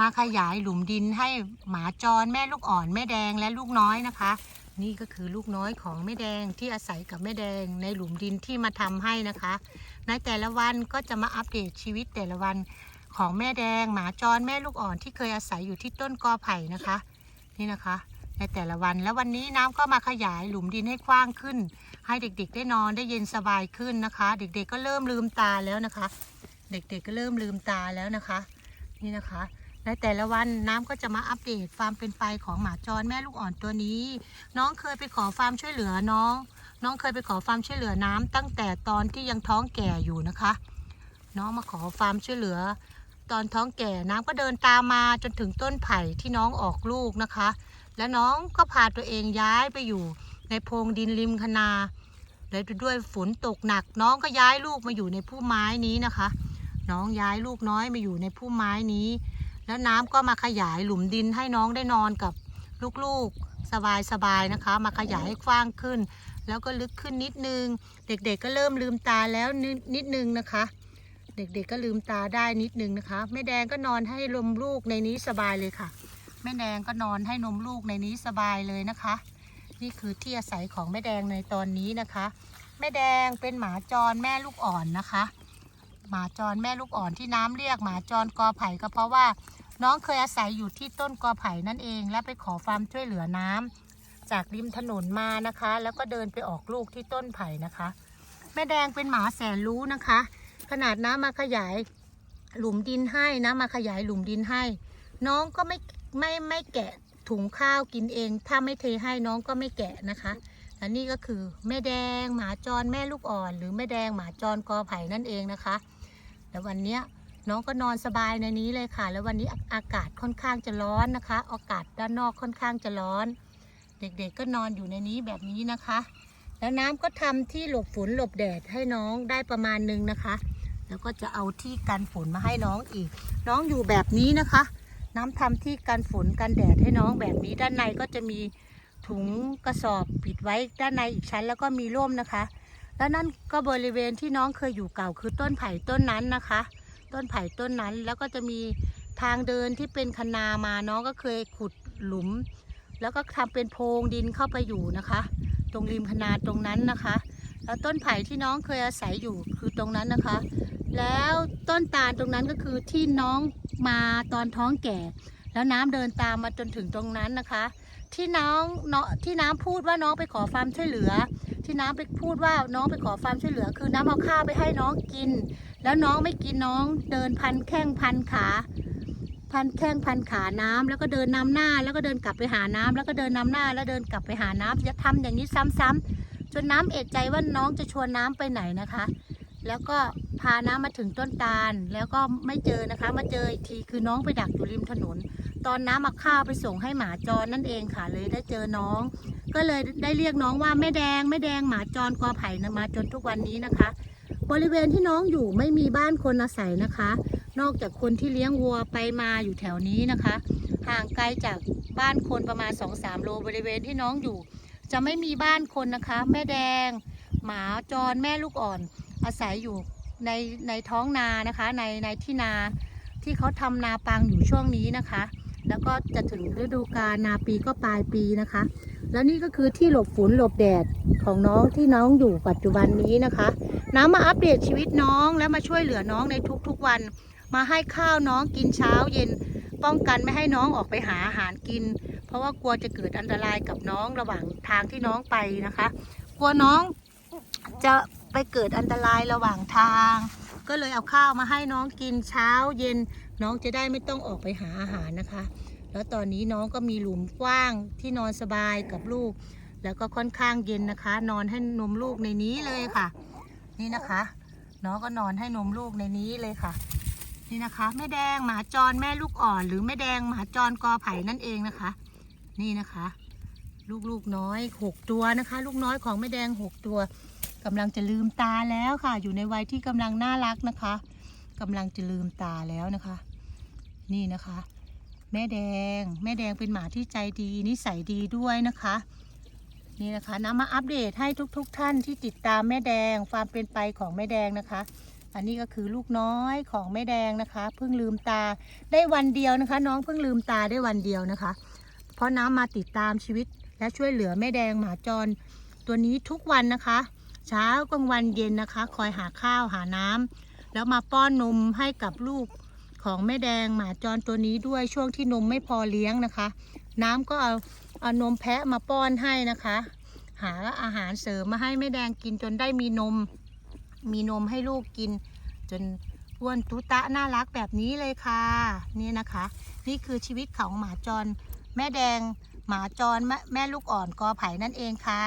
มาขยายหลุมดินให้หมาจรแม่ลูกอ่อนแม่แดงและลูกน้อยนะคะ นี่ก็คือลูกน้อยของแม่แดงที่อาศัยกับแม่แดงในหลุมดินที่มาทำให้นะคะ ในแต่ละวันก็จะมาอัปเดตชีวิตแต่ละวันของแม่แดง หมาจรแม่ลูกอ่อนที่เคยอาศัยอยู่ที่ต้นกอไผ่นะคะ นี่นะคะ ในแต่ละวันแล้ววันนี้น้ำก็มาขยายหลุมดินให้กว้างขึ้น ให้เด็กๆ ได้นอนได้เย็นสบายขึ้นนะคะ เด็กๆก็เริ่มลืมตาแล้วนะคะ เด็กๆก็เริ่มลืมตาแล้วนะคะ นี่นะคะ ในแต่ละวันน้ำก็จะมาอัปเดตความเป็นไปของหมาจรแม่ลูกอ่อนตัวนี้ น้องเคยไปขอความช่วยเหลือน้อง น้องเคยไปขอความช่วยเหลือน้ำตั้งแต่ตอนที่ยังท้องแก่อยู่นะคะ น้องมาขอความช่วยเหลือ ตอนท้องแก่น้ำก็เดินตามมาจนถึงต้นไผ่ที่น้องออกลูกนะคะ แล้วน้องก็พาตัวเองย้ายไปอยู่ในโพรงดินริมคณาแล้วด้วยฝนตกหนัก น้องก็ย้ายลูกมาอยู่ในพุ่มไม้นี้นะคะ น้องย้ายลูกน้อยมาอยู่ในพุ่มไม้นี้ แล้วน้ำก็มาขยายหลุมดินให้น้องได้นอนกับลูกๆสบายๆนะคะ มาขยายให้กว้างขึ้น แล้วก็ลึกขึ้นนิดนึง เด็กๆก็เริ่มลืมตาแล้วนิดนิดนึงนะคะ เด็กๆก็ลืมตาได้นิดนึงนะคะแม่แดงก็นอนให้ลมลูกในนี้สบายเลยค่ะ แม่แดงก็นอนให้นมลูกในนี้สบายเลยนะคะ นี่คือที่อาศัยของแม่แดงในตอนนี้นะคะ แม่แดงเป็นหมาจรแม่ลูกอ่อนนะคะ หมาจรแม่ลูกอ่อนที่น้ำเรียกหมาจรกอไผ่ก็เพราะว่า น้องเคยอาศัยอยู่ที่ต้นกอไผ่นั่นเอง และไปขอความช่วยเหลือน้ำจากริมถนนมานะคะ แล้วก็เดินไปออกลูกที่ต้นไผ่นะคะ แม่แดงเป็นหมาแสนรู้นะคะ ขนาดน้ำมาขยายหลุมดินให้นะมาขยายหลุมดินให้ น้องก็ไม่ไม่ไม่แกะถุงข้าวกินเอง ถ้าไม่เทให้น้องก็ไม่แกะนะคะ และนี่ก็คือแม่แดงหมาจรแม่ลูกอ่อน หรือแม่แดงหมาจรกอไผ่นั่นเองนะคะ แล้ววันนี้น้องก็นอนสบายในนี้เลยค่ะ แล้ววันนี้อากาศค่อนข้างจะร้อนนะคะ อากาศด้านนอกค่อนข้างจะร้อน เด็กๆก็นอนอยู่ในนี้แบบนี้นะคะ แล้วน้ำก็ทำที่หลบฝนหลบแดดให้น้องได้ประมาณนึงนะคะ แล้วก็จะเอาที่กันฝนมาให้น้องอีก น้องอยู่แบบนี้นะคะ น้ำทำที่กันฝนกันแดดให้น้องแบบนี้ด้านในก็จะมี ถุงกระสอบปิดไว้ด้านในอีกชั้นแล้วก็มีร่มนะคะ แล้วนั่นก็บริเวณที่น้องเคยอยู่เก่าคือต้นไผ่ต้นนั้นนะคะ ต้นไผ่ต้นนั้นแล้วก็จะมีทางเดินที่เป็นคนามาน้องก็เคยขุดหลุม แล้วก็ทำเป็นโพรงดินเข้าไปอยู่นะคะ ตรงริมคนาตรงนั้นนะคะ แล้วต้นไผ่ที่น้องเคยอาศัยอยู่คือตรงนั้นนะคะ แล้วต้นตาลตรงนั้นก็คือที่น้องมาตอนท้องแก่ แล้วน้ำเดินตามมาจนถึงตรงนั้นนะคะ ที่น้องเนาะที่น้ำพูดว่าน้องไปขอความช่วยเหลือ ที่น้ำไปพูดว่าน้องไปขอความช่วยเหลือ คือน้ำเอาข้าวไปให้น้องกิน แล้วน้องไม่กินน้องเดินพันแข้งพันขาพันแข้งพันขาน้ำแล้วก็เดินนำหน้า แล้วก็เดินกลับไปหาน้ำแล้วก็เดินนำหน้า แล้วเดินกลับไปหาน้ำจะทำอย่างนี้ซ้ำๆจนน้ำเอะใจว่าน้องจะชวนน้ำไปไหนนะคะ แล้วก็ พาน้ำมาถึงต้นตาลแล้วก็ไม่เจอนะคะ มาเจออีกทีคือน้องไปดักอยู่ริมถนน ตอนน้ำเอาข้าวไปส่งให้หมาจรนั่นเองค่ะ เลยได้เจอน้อง ก็เลยได้เรียกน้องว่าแม่แดงแม่แดงหมาจรกอไผ่นะมาจนทุกวันนี้นะคะ บริเวณที่น้องอยู่ไม่มีบ้านคนอาศัยนะคะ นอกจากคนที่เลี้ยงวัวไปมาอยู่แถวนี้นะคะ ห่างไกลจากบ้านคนประมาณ 2-3 โลบริเวณที่น้องอยู่ จะไม่มีบ้านคนนะคะ แม่แดง หมาจรแม่ลูกอ่อนอาศัยอยู่ ในในท้องนานะคะในในที่นาที่เขาทำนาปังอยู่ช่วงนี้นะคะ แล้วก็จะถึงฤดูกาลนาปีก็ปลายปีนะคะ แล้วนี่ก็คือที่หลบฝนหลบแดดของน้องที่น้องอยู่ปัจจุบันนี้นะคะ น้ำมาอัปเดตชีวิตน้องและมาช่วยเหลือน้องในทุกๆวัน มาให้ข้าวน้องกินเช้าเย็น ป้องกันไม่ให้น้องออกไปหาอาหารกิน เพราะว่ากลัวจะเกิดอันตรายกับน้องระหว่างทางที่น้องไปนะคะ กลัวน้องจะ ไปเกิดอันตรายระหว่างทาง ก็เลยเอาข้าวมาให้น้องกินเช้าเย็น น้องจะได้ไม่ต้องออกไปหาอาหารนะคะ แล้วตอนนี้น้องก็มีหลุมกว้างที่นอนสบายกับลูก แล้วก็ค่อนข้างเย็นนะคะ นอนให้นมลูกในนี้เลยค่ะ นี่นะคะ น้องก็นอนให้นมลูกในนี้เลยค่ะ นี่นะคะแม่แดงหมาจรแม่ลูกอ่อน หรือแม่แดงหมาจรกอไผ่นั่นเองนะคะ นี่นะคะ ลูกลูกน้อยหกตัวนะคะ ลูกน้อยของแม่แดงหกตัว กำลังจะลืมตาแล้วค่ะ อยู่ในวัยที่กำลังน่ารักนะคะกำลังจะลืมตาแล้วนะคะ นี่นะคะ แม่แดง แม่แดงเป็นหมาที่ใจดีนิสัยดีด้วยนะคะ นี่นะคะนำมาอัปเดตให้ทุกๆทท่านที่ติดตามแม่แดงความเป็นไปของแม่แดงนะคะ อันนี้ก็คือลูกน้อยของแม่แดงนะคะเพิ่งลืมตาได้วันเดียวนะคะ น้องเพิ่งลืมตาได้วันเดียวนะคะ เพราะน้ำมาติดตามชีวิตและช่วยเหลือแม่แดงหมาจรตัวนี้ทุกวันนะคะ เช้ากลางวันเย็นนะคะ คอยหาข้าวหาน้ำแล้วมาป้อนนมให้กับลูกของแม่แดงหมาจรตัวนี้ด้วยช่วงที่นมไม่พอเลี้ยงนะคะ น้ำก็เอาเอานมแพะมาป้อนให้นะคะ หาอาหารเสริมมาให้แม่แดงกินจนได้มีนม มีนมให้ลูกกิน จนอ้วนตุตะน่ารักแบบนี้เลยค่ะนี่นะคะ นี่คือชีวิตของหมาจร แม่แดงหมาจรแมแม่ลูกอ่อนกอไผ่นั่นเองค่ะ